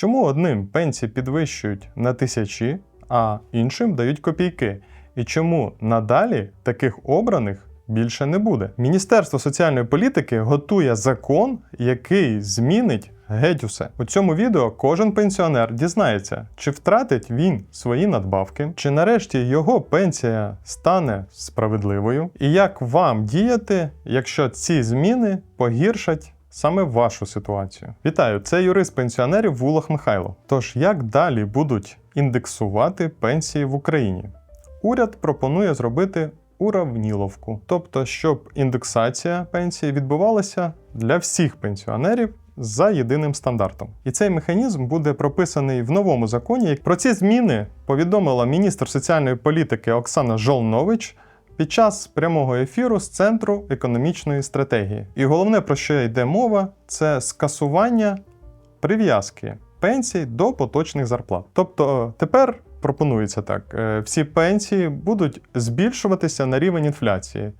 Чому одним пенсії підвищують на тисячі, а іншим дають копійки? І чому надалі таких обраних більше не буде? Міністерство соціальної політики готує закон, який змінить геть усе. У цьому відео кожен пенсіонер дізнається, чи втратить він свої надбавки, чи нарешті його пенсія стане справедливою, і як вам діяти, якщо ці зміни погіршать саме вашу ситуацію. Вітаю, це юрист пенсіонерів Вулах Михайло. Тож як далі будуть індексувати пенсії в Україні? Уряд пропонує зробити уравніловку, тобто, щоб індексація пенсії відбувалася для всіх пенсіонерів. За єдиним стандартом, і цей механізм буде прописаний в новому законі. Про ці зміни повідомила міністр соціальної політики Оксана Жолнович під час прямого ефіру з центру економічної стратегії. І головне про що йде мова, це скасування прив'язки пенсій до поточних зарплат. Тобто тепер пропонується так: е, всі пенсії будуть збільшуватися на рівень інфляції. Е,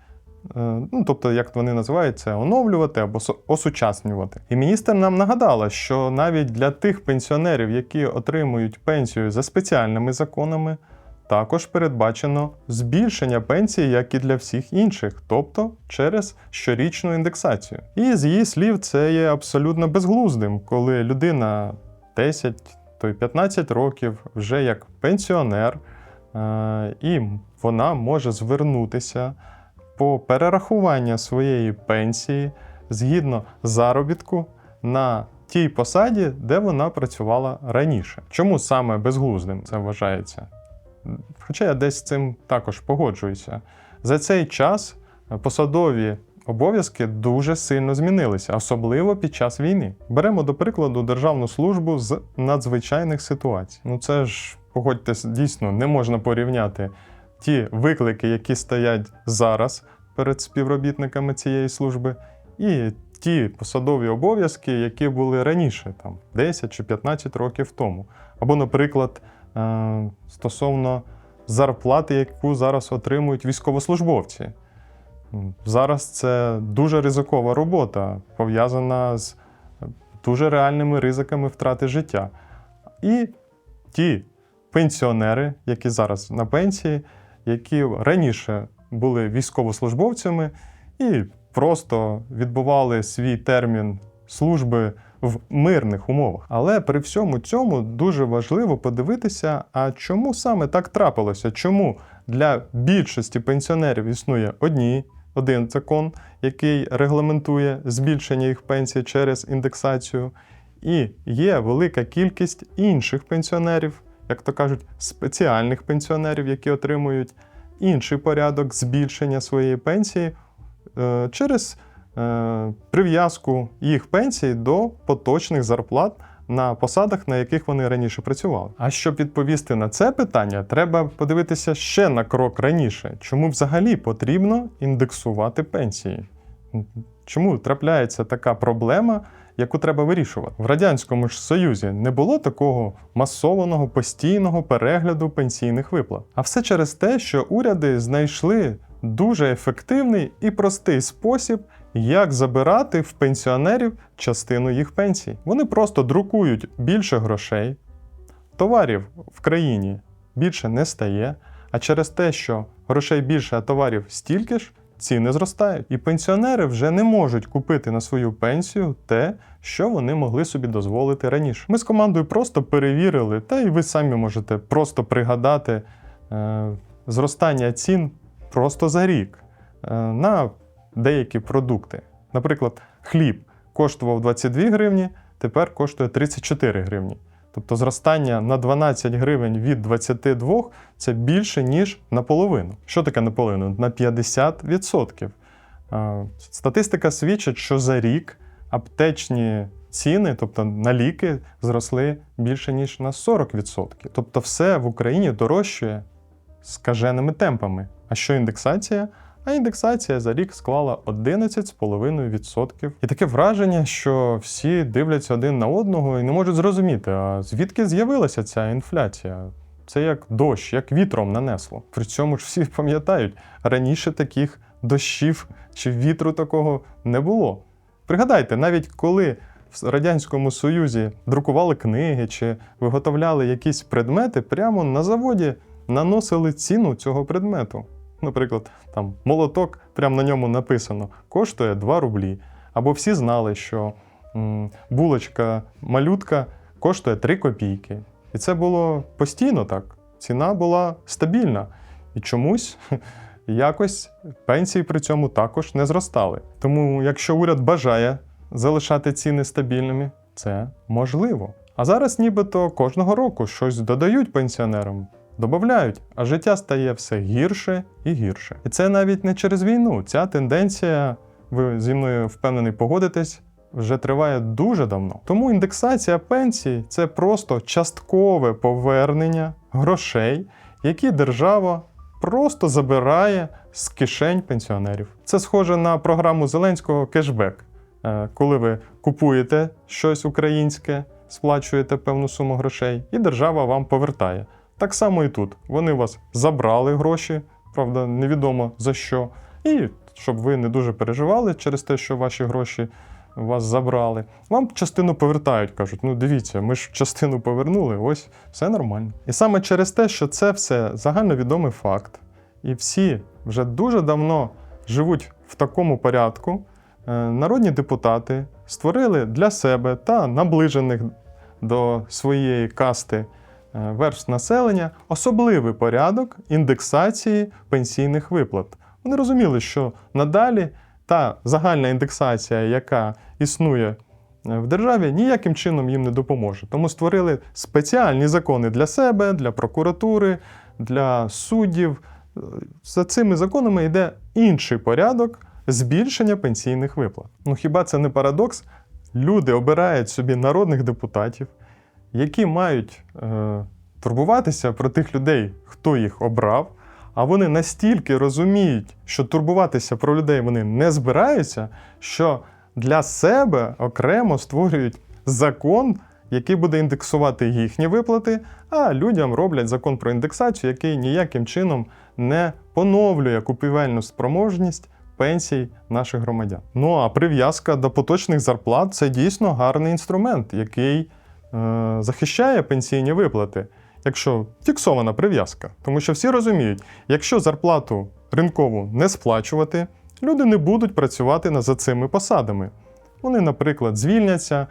Ну, тобто, як вони називають це, оновлювати або осучаснювати. І міністр нам нагадала, що навіть для тих пенсіонерів, які отримують пенсію за спеціальними законами, також передбачено збільшення пенсії, як і для всіх інших, тобто через щорічну індексацію. І з її слів, це є абсолютно безглуздим, коли людина 10 то й 15 років вже як пенсіонер, е, і вона може звернутися по перерахування своєї пенсії згідно заробітку на тій посаді, де вона працювала раніше. Чому саме безглуздим це вважається? Хоча я десь з цим також погоджуюся. За цей час посадові обов'язки дуже сильно змінилися, особливо під час війни. Беремо до прикладу Державну службу з надзвичайних ситуацій. Ну це ж, погодьтесь, дійсно не можна порівняти ті виклики, які стоять зараз перед співробітниками цієї служби, і ті посадові обов'язки, які були раніше, там 10 чи 15 років тому. Або, наприклад, стосовно зарплати, яку зараз отримують військовослужбовці. Зараз це дуже ризикова робота, пов'язана з е, дуже реальними ризиками втрати життя. І ті пенсіонери, які зараз на пенсії, які раніше були військовослужбовцями і просто відбували свій термін служби в мирних умовах. Але при всьому цьому дуже важливо подивитися, а чому саме так трапилося? Чому для більшості пенсіонерів існує одні, один закон, який регламентує збільшення їх пенсій через індексацію, і є велика кількість інших пенсіонерів, як то кажуть, спеціальних пенсіонерів, які отримують інший порядок збільшення своєї пенсії е, через прив'язку їх пенсій до поточних зарплат на посадах, на яких вони раніше працювали. А щоб відповісти на це питання, треба подивитися ще на крок раніше, чому взагалі потрібно індексувати пенсії. Чому трапляється така проблема, яку треба вирішувати? В Радянському ж Союзі не було такого масованого постійного перегляду пенсійних виплат. А все через те, що уряди знайшли дуже ефективний і простий спосіб, як забирати в пенсіонерів частину їх пенсій. Вони просто друкують більше грошей, товарів в країні більше не стає, а через те, що грошей більше, а товарів стільки ж, ціни зростають. І пенсіонери вже не можуть купити на свою пенсію те, що вони могли собі дозволити раніше. Ми з командою просто перевірили, та і ви самі можете просто пригадати е, зростання цін просто за рік е, на деякі продукти. Наприклад, хліб коштував 22 гривні, тепер коштує 34 гривні. Тобто зростання на 12 гривень від 22 це більше, ніж наполовину. Що таке наполовину? На 50%. Е, Статистика свідчить, що за рік аптечні ціни, тобто на ліки, зросли більше, ніж на 40%. Тобто все в Україні дорожчає скаженими темпами. А що індексація? А індексація за рік склала 11,5%. І таке враження, що всі дивляться один на одного і не можуть зрозуміти, а звідки з'явилася ця інфляція. Це як дощ, як вітром нанесло. При цьому ж всі пам'ятають, раніше таких дощів чи вітру такого не було. Пригадайте, навіть коли в Радянському Союзі друкували книги чи виготовляли якісь предмети, прямо на заводі наносили ціну цього предмету. Наприклад, там молоток, прямо на ньому написано, коштує 2 рублі. Або всі знали, що м, булочка малютка коштує 3 копійки. І це було постійно так. Ціна була стабільна. І чомусь якось пенсії при цьому також не зростали. Тому, якщо уряд бажає залишати ціни стабільними, це можливо. А зараз нібито кожного року щось додають пенсіонерам, додають, а життя стає все гірше і гірше. І це навіть не через війну. Ця тенденція, ви зі мною впевнений, погодитесь. Вже триває дуже давно. Тому індексація пенсій це просто часткове повернення грошей, які держава просто забирає з кишень пенсіонерів. Це схоже на програму Зеленського кешбек. Е, Коли ви купуєте щось українське, сплачуєте певну суму грошей, і держава вам повертає. Так само і тут. Вони у вас забрали гроші, правда, невідомо за що. І щоб ви не дуже переживали через те, що ваші гроші вас забрали. Вам частину повертають, кажуть: ну дивіться, ми ж частину повернули, ось все нормально. І саме через те, що це все загальновідомий факт, і всі вже дуже давно живуть в такому порядку, е, народні депутати створили для себе та наближених до своєї касти е, верств населення особливий порядок індексації пенсійних виплат. Вони розуміли, що надалі та загальна індексація, яка існує е, в державі, ніяким чином їм не допоможе. Тому створили спеціальні закони для себе, для прокуратури, для суддів. Е, За цими законами йде інший порядок збільшення пенсійних виплат. Ну хіба це не парадокс? Люди обирають собі народних депутатів, які мають е, турбуватися про тих людей, хто їх обрав. А вони настільки розуміють, що турбуватися про людей вони не збираються, що для себе окремо створюють закон, який буде індексувати їхні виплати, а людям роблять закон про індексацію, який ніяким чином не поновлює купівельну спроможність пенсій наших громадян. Ну а прив'язка до поточних зарплат це дійсно гарний інструмент, який захищає пенсійні виплати якщо фіксована прив'язка. Тому що всі розуміють, якщо зарплату ринкову не сплачувати, люди не будуть працювати за цими посадами. Вони, наприклад, звільняться,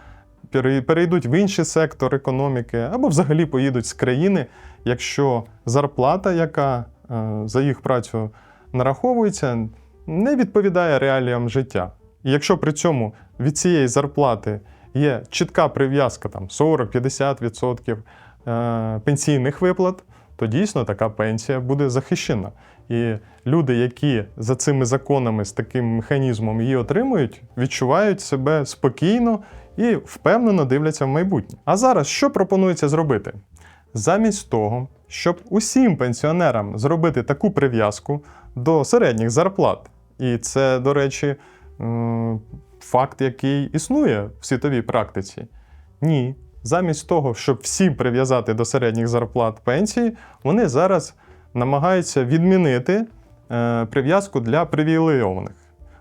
перейдуть в інший сектор економіки або взагалі поїдуть з країни, якщо зарплата, яка е, за їх працю нараховується, не відповідає реаліям життя. І якщо при цьому від цієї зарплати є чітка прив'язка там 40-50% е, пенсійних виплат, то дійсно така пенсія буде захищена. І люди, які за цими законами з таким механізмом її отримують, відчувають себе спокійно і впевнено дивляться в майбутнє. А зараз що пропонується зробити? Замість того, щоб усім пенсіонерам зробити таку прив'язку до середніх зарплат, і це, до речі, факт, який існує в світовій практиці. Ні. Замість того, щоб всім прив'язати до середніх зарплат пенсії, вони зараз намагаються відмінити е, прив'язку для привілейованих.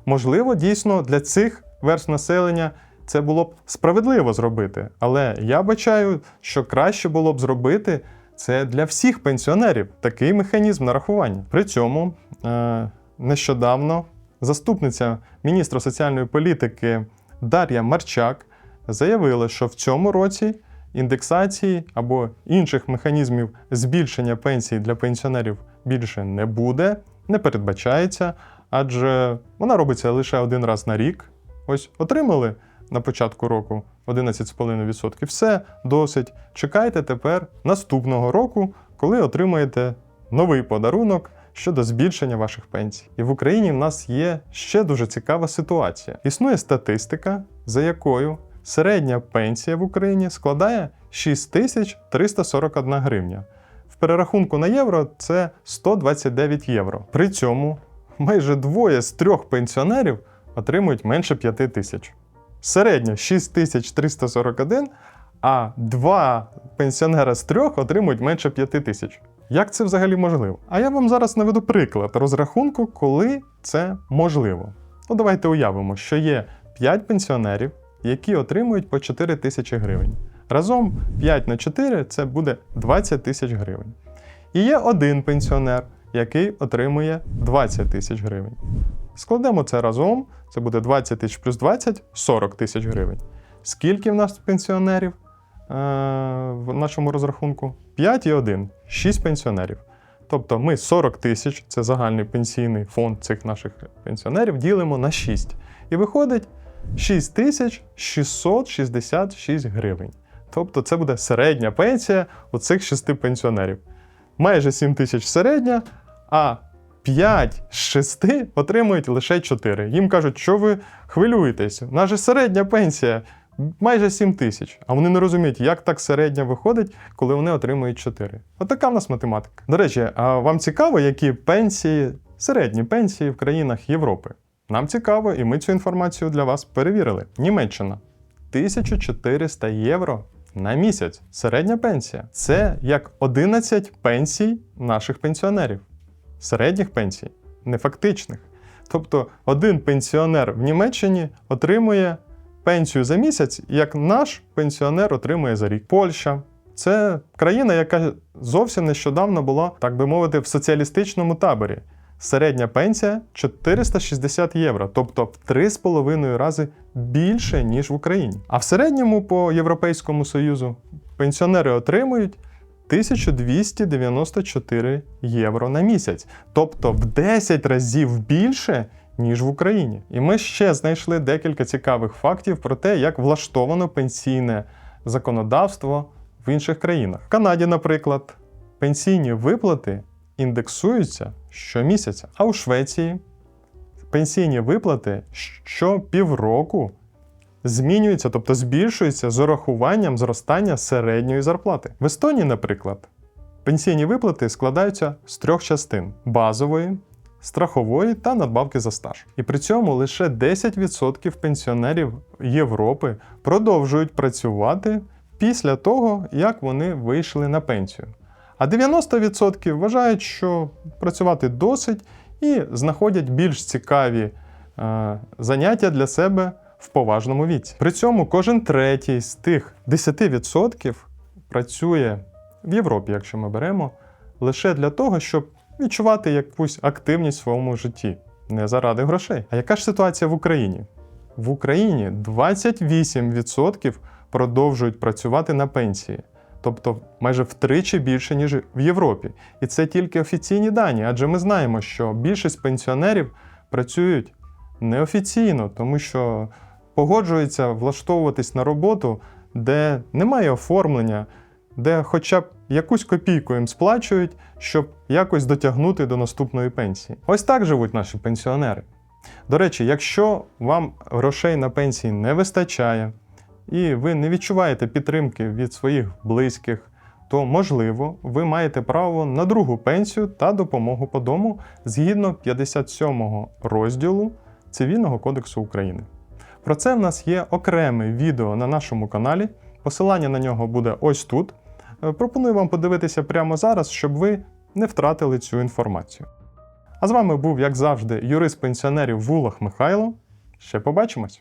Можливо, дійсно для цих верств населення це було б справедливо зробити, але я бачаю, що краще було б зробити це для всіх пенсіонерів такий механізм нарахування. При цьому е, нещодавно заступниця міністра соціальної політики Дар'я Марчак заявила, що в цьому році індексації або інших механізмів збільшення пенсій для пенсіонерів більше не буде, не передбачається, адже вона робиться лише один раз на рік. Ось отримали на початку року 11,5%. Все досить. Чекайте тепер наступного року, коли отримаєте новий подарунок щодо збільшення ваших пенсій. І в Україні в нас є ще дуже цікава ситуація. Існує статистика, за якою середня пенсія в Україні складає 6341 гривня. В перерахунку на євро це 129 євро. При цьому майже двоє з трьох пенсіонерів отримують менше 5 тисяч. Середня 6341, а два пенсіонера з трьох отримують менше 5 тисяч. Як це взагалі можливо? А я вам зараз наведу приклад розрахунку, коли це можливо. Ну, давайте уявимо, що є 5 пенсіонерів, які отримують по 4 тисячі гривень. Разом 5 на 4 це буде 20 тисяч гривень. І є один пенсіонер, який отримує 20 тисяч гривень. Складемо це разом, це буде 20 тисяч плюс 20 40 тисяч гривень. Скільки в нас пенсіонерів е, в нашому розрахунку? 5 і 1, 6 пенсіонерів. Тобто ми 40 тисяч, це загальний пенсійний фонд цих наших пенсіонерів, ділимо на 6. І виходить 6 тисяч 666 гривень. Тобто це буде середня пенсія у цих 6 пенсіонерів. Майже 7 тисяч середня, а 5 з 6 отримують лише 4. Їм кажуть, що ви хвилюєтесь, у нас же середня пенсія майже 7 тисяч. А вони не розуміють, як так середня виходить, коли вони отримують 4. Отака в нас математика. До речі, а вам цікаво, які пенсії, середні пенсії в країнах Європи? Нам цікаво, і ми цю інформацію для вас перевірили. Німеччина 1400 євро на місяць. Середня пенсія. Це як 11 пенсій наших пенсіонерів. Середніх пенсій, не фактичних. Тобто один пенсіонер в Німеччині отримує пенсію за місяць, як наш пенсіонер отримує за рік. Польща це країна, яка зовсім нещодавно була, так би мовити, в соціалістичному таборі. Середня пенсія 460 євро, тобто в 3,5 рази більше, ніж в Україні. А в середньому по Європейському Союзу пенсіонери отримують 1294 євро на місяць, тобто в 10 разів більше, ніж в Україні. І ми ще знайшли декілька цікавих фактів про те, як влаштовано пенсійне законодавство в інших країнах. В Канаді, наприклад, пенсійні виплати індексуються щомісяця, а у Швеції пенсійні виплати щопівроку змінюються, тобто збільшуються з урахуванням зростання середньої зарплати. В Естонії, наприклад, пенсійні виплати складаються з трьох частин: базової, страхової та надбавки за стаж. І при цьому лише 10% пенсіонерів Європи продовжують працювати після того, як вони вийшли на пенсію. А 90% вважають, що працювати досить і знаходять більш цікаві е, заняття для себе в поважному віці. При цьому кожен третій з тих 10% працює в Європі, якщо ми беремо, лише для того, щоб відчувати якусь активність в своєму житті, не заради грошей. А яка ж ситуація в Україні? В Україні 28% продовжують працювати на пенсії. Тобто майже втричі більше, ніж в Європі. І це тільки офіційні дані, адже ми знаємо, що більшість пенсіонерів працюють неофіційно, тому що погоджуються влаштовуватись на роботу, де немає оформлення, де хоча б якусь копійку їм сплачують, щоб якось дотягнути до наступної пенсії. Ось так живуть наші пенсіонери. До речі, якщо вам грошей на пенсії не вистачає, і ви не відчуваєте підтримки від своїх близьких, то можливо ви маєте право на другу пенсію та допомогу по дому згідно 57 розділу Цивільного кодексу України. Про це в нас є окреме відео на нашому каналі. Посилання на нього буде ось тут. Е, Пропоную вам подивитися прямо зараз, щоб ви не втратили цю інформацію. А з вами був, як завжди, юрист пенсіонерів Вулах Михайло. Ще побачимось!